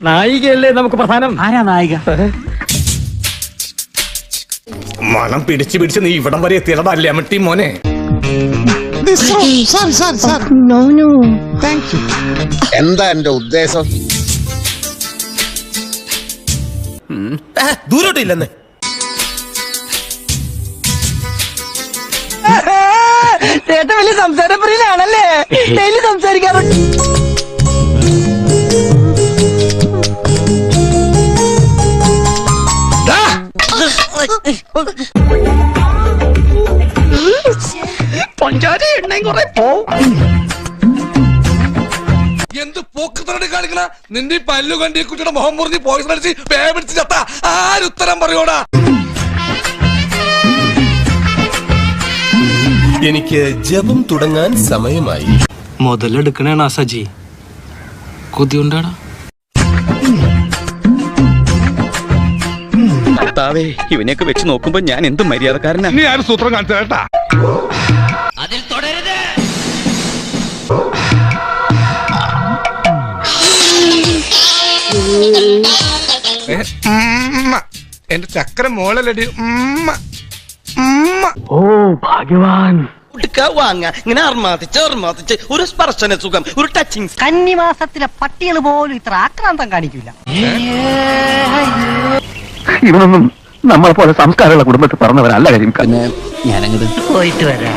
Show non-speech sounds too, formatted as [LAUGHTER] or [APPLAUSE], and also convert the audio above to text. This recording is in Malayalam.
നായികയല്ലേ നമുക്ക് പ്രധാനം? ആരാ നായിക? മണം പിടിച്ച് പിടിച്ച് നീ ഇവിടം വരെ എത്തിയതല്ലേ ലെമട്ടി മോനെ. എന്താ എന്റെ ഉദ്ദേശം? ദൂരോട്ടില്ലെന്ന് ചേട്ടൻ വലിയ സംസാരപ്രിയനാണല്ലേ? [LAUGHS] ഡെയിലി സംസാരിക്കാറുണ്ട്. പഞ്ചാരി എണ്ണയും കുറെ പോവും എന്ത് പോക്കത്തരടി കാണിക്കണ? നിന്റെ ഈ പല്ലു കണ്ടി കുട്ടിയുടെ മുഖം മുറിഞ്ഞ് പോയിസൺ അടിച്ച് പേപിടിച്ച് ചത്ത. ആരുത്തരം പറയോടാ? എനിക്ക് ജപം തുടങ്ങാൻ സമയമായി. മുതലെടുക്കണേണ സജി കൊതിയുണ്ടാടാ കർത്താവേ ഇവനെയൊക്കെ വെച്ച് നോക്കുമ്പോ ഞാൻ എന്ത് മര്യാദക്കാരനാ. നീ ആരും സൂത്രം കാണിച്ചു കേട്ടാ. എന്റെ ചക്കര മോളലടി ഉമ്മ ഉമ്മ. വാങ്ങ. ഇങ്ങനെ അർമാതിച്ച് അർമാതിച്ച് ഒരു സ്പർശന സുഖം ഒരു ടച്ചിങ് കന്നിമാസത്തിലെ പട്ടികൾ പോലും ഇത്ര ആക്രാന്തം കാണിക്കില്ല ഇവനൊന്നും നമ്മളെ പോലെ സംസ്കാരമുള്ള കുടുംബത്തിൽ പറഞ്ഞവരല്ല കാര്യം പോയിട്ട് വരാം.